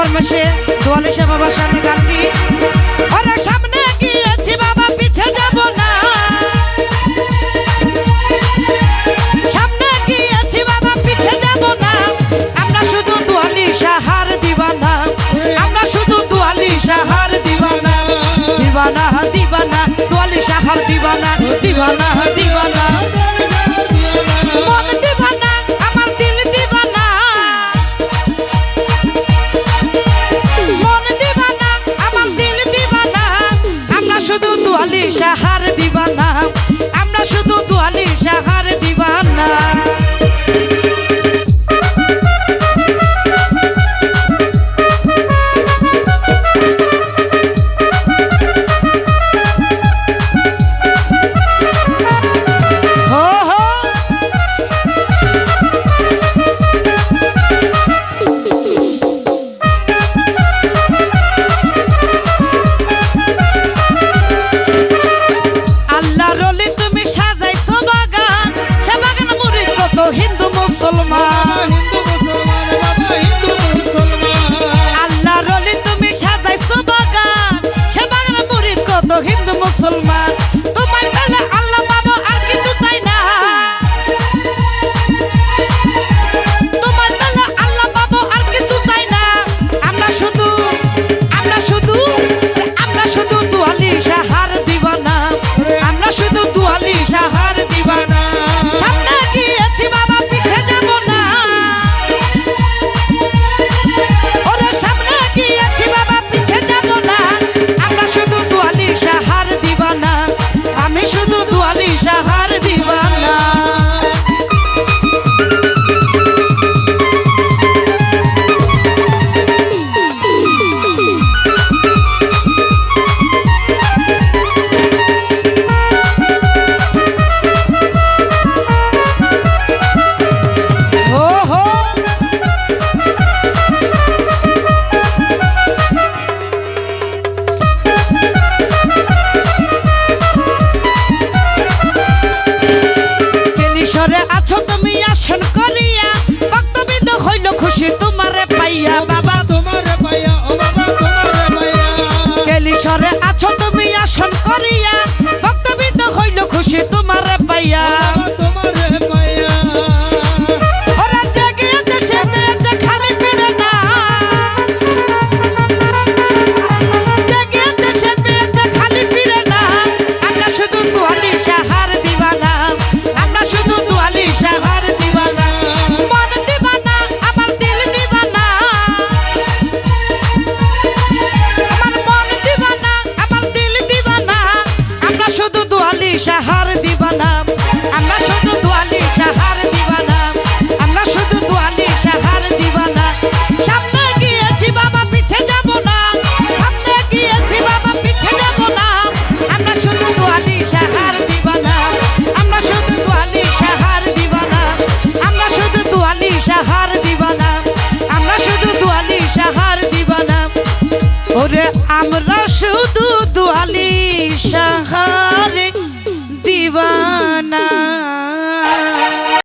ফরমেশে দোয়ালে শ্যাম বাবার সাথে গানটি ওরা সামনে গিয়েছি বাবা, পিছে যাব না। সামনে গিয়েছি বাবা, পিছে যাব না। আমরা শুধু দোয়ালি সাহার দিবানা। আমরা শুধু দোয়ালি সাহার দিবানা। দিবানা দিবানা, দোয়ালি সাহার দিবানা। দিবানা দিবানা। সাহার দিবানা। আমরা শুধু দোয়ালি সাহার Salam. Hindu ঈশ্বরে আছো তুমি আসন সাহার দিবানাম আমরা শুধু দোয়ালি সাহার দিবানাম আমরা শুধু দোয়ালি সাহার দিবানা। সামনে গিয়েছি বাবা, পিছে যাব না, সামনে গিয়েছি বাবা, পিছে যাব না। আমরা শুধু দোয়ালি সাহার দিবানাম আমরা শুধু দোয়ালি সাহার দিবানাম আমরা শুধু দোয়ালি সাহার দিবানাম আমরা শুধু দোয়ালি সাহার দিবানাম ওরে আমরা শুধু দোয়ালি সাহার красиво